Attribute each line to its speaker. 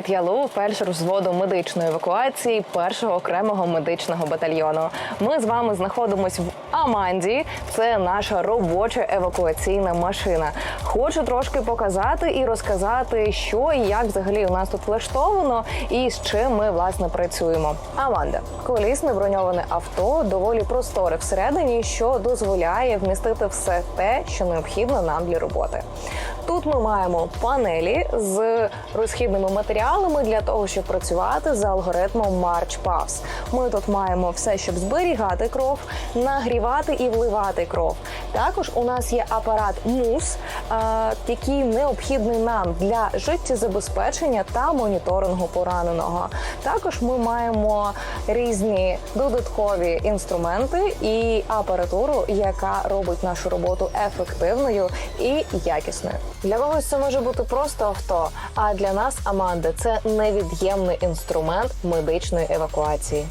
Speaker 1: Привіт, я Лу, фельдшер взводу медичної евакуації першого окремого медичного батальйону. Ми з вами знаходимося в Аманді. Це наша робоча евакуаційна машина. Хочу трошки показати і розказати, що і як взагалі у нас тут влаштовано і з чим ми власне працюємо. Аманда колісне броньоване авто доволі просторе всередині, що дозволяє вмістити все те, що необхідно нам для роботи. Тут ми маємо панелі з розхідними матеріалами для того, щоб працювати за алгоритмом March Pass. Ми тут маємо все, щоб зберігати кров, нагрівати і вливати кров. Також у нас є апарат МУС, е, який необхідний нам для життєзабезпечення та моніторингу пораненого. Також ми маємо різні додаткові інструменти і апаратуру, яка робить нашу роботу ефективною і якісною. Для когось це може бути просто авто, а для нас Аманди це невід'ємний інструмент медичної евакуації.